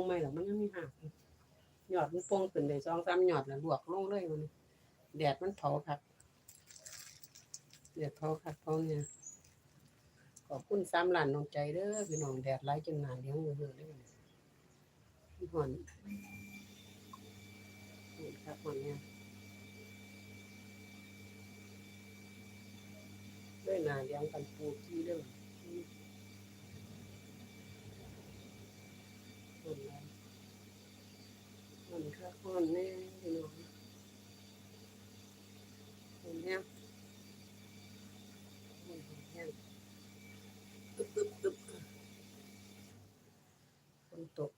งไหมหรอมันยังมีหักหยอดมันโป่งขึ้นได้สองสามหยอดแล้วลวกลงเลยมันแดดมันเผาคักแดดเผาคักเผาเนี่ยขอบคุณสามล้านน้องใจเด้อพี่น้องแดดไล่จนหนาเลี้ยงมือเลยเลยหอนหอนครับหอนเนี่ยด้วยหนาเลี้ยงกันปูกี้เด้อห อนแล้วหอนครับหอนแน่พี่น้องเหอนแน่หอนแน่ตึ๊บตึ๊บตึ๊บฝนตก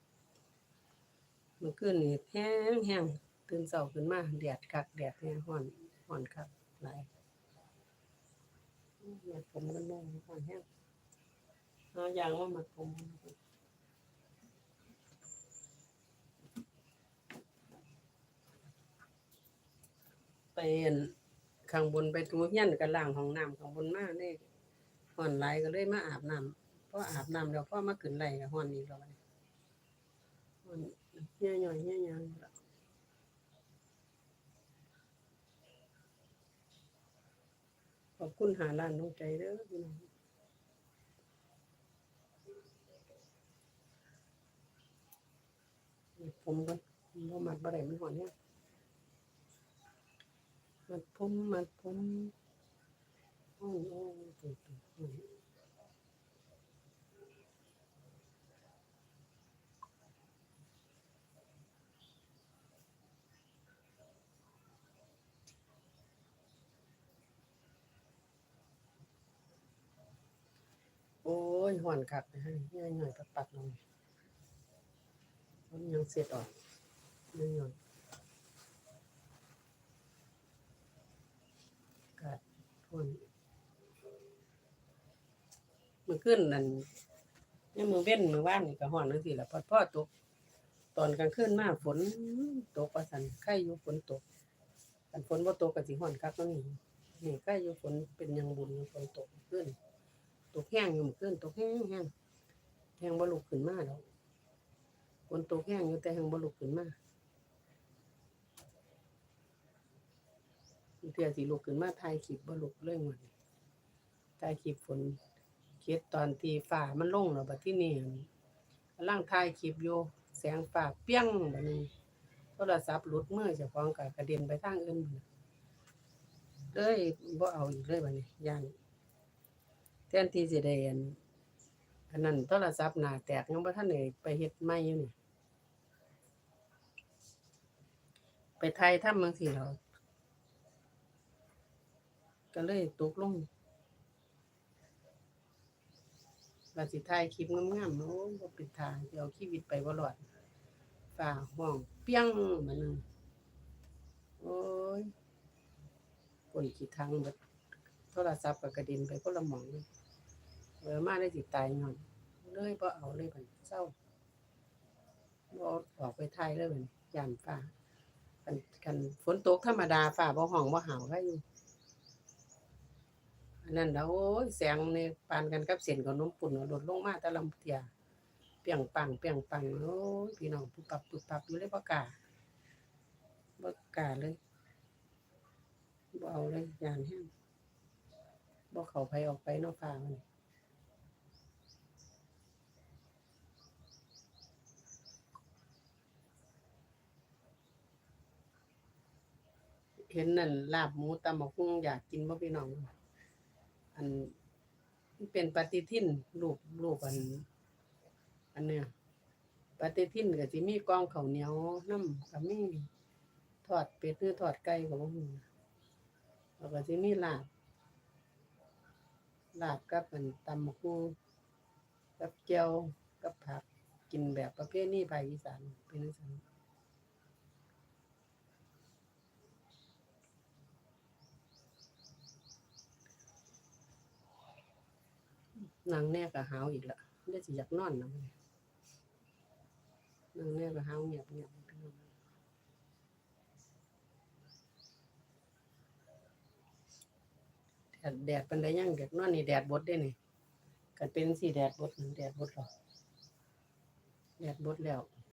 มื่อคืนนี่แห้งแห้งตื่นเช้าขึ้นมาแดดคักแดดแห้งฮ้อนฮ้อนคักหลายมาผมกันลงฮ้อนแห้งหาอย่างว่ามาผม ไปอั่นข้างบนไปทูเฮียนกับล่างห้องน้ำข้างบนมาเด้ฮ้อนไหลายก็เลยมาอาบน้ำพออาบน้ำแล้วพอมาขึ้นไร่ก็ฮ้อนอีกแล้วบัดนี้ฮ้อนเหี่ยย่อยเหี่ยยางแล้วขอบคุณหาล้านน้องใจเด้อพี่น้อง ผมก็บ่มัดบ่ได้มันฮ้อนแฮง มัดผมมัดผมโอ้โอ้ตุ่ตุ่โอ้ยฮ้อนคักนะฮะเหี่ยย่อยปัดๆลงมันยังเสร็จออกเหี่ยย่อยกาดฮ้อน มื้อคืนนั่นยังมื้อเว้นมือว่านนี่ก็ฮ้อนจังซี่ล่ะพอพ่อตก ตอนกลางคืนมาฝนตกว่าซั่นใครอยู่ฝนตกคันฝนบ่ตกก็สิฮ้อนคักกว่านี้นี่ใครอยู่ฝนเป็นยังบุญฝนตกขึ้น ตกแห้งอยู่มื้อคืนตกแห้งแห้งแห้งบ่ลุขึ้นมาดอกฝนตกแห้งอยู่แต่แห้งบ่ลุขึ้นมาเทื่อสิลุกขึ้นมาถ่ายคลิปบ่ลุกเลยหมดนี้ถ่ายคลิปฝน เฮ็ดตอนทีฝ่ามันลงแล้วบัดที่นี้กำลังถ่ายคลิปอยู่แสงฟ้าเปี้ยงบัดนี้โทรศัพท์หลุดมือเจ้าของก็กระเด็นไปทางอื่นเลยบ่เอาอีกเลยบัดนี้ย่านแทนที่สิได้อันอันนั้นโทรศัพท์หน้าแตกยังบ่ทันได้ไปเฮ็ดใหม่อยู่นี่ไปไทยทำจังซี่แล้วก็เลยตกลง ว่าสิถ่ายคลิปงามๆโอ้บ่เป็นทางสิเอาชีวิตไปบ่รอดฝ่าห้องเปี้ยงมานึงโอ้ยปนขี้ทังเบิดโทรศัพท์ก็กระเด็นไปคนละหม่องเลยเออมาได้สิตายย้อนเลยบ่เอาเลยบัดเศร้าบ่ออกไปไทยเลยบัดย่านฟ้าคันคันฝนตกธรรมดาฟ้าบ่ห้องบ่หาวได้อยู่ อันนั้นแล้วโอ้ยแสงนี่ปานกันกับเส้นขนมปุ่นเอาโดลงมาแต่ลำเตียเปียงปังเปียงปังโอ้ยพี่น้องปุบปับปุบปับอยู่เลยบ่กล้าบ่กล้าเลยบ่เอาเลยยานแห้งบ่เข้าไปออกไปนอกฟ้ามันเห็นนั่นลาบหมูตำบักหุ่งอยากกินบ่พี่น้อง อันเป็นปฏิทินรูปรูปอัน อันเนี้ยปฏิทินก็สิมีกองข้าวเหนียวน้ำก็มีทอดเป็ดหรือทอดไก่ก็บ่ฮู้แล้วก็สิมีลาบลาบกับอันตำบักหุ่งกับแจ่วกับผักกินแบบประเภทนี้ภาคอีสานเป็นจังซั่น นางแน่กับหาวอีกละได้สิอยากนอนนะนนั่งแน่กับหาวเงียบเงียบแดดแดดเป็นได้ยังแดดนอนนี่แดดบดได้นี่กันเป็นสีแดดบดนั่นแดดบดหรอแดดบดแล้ว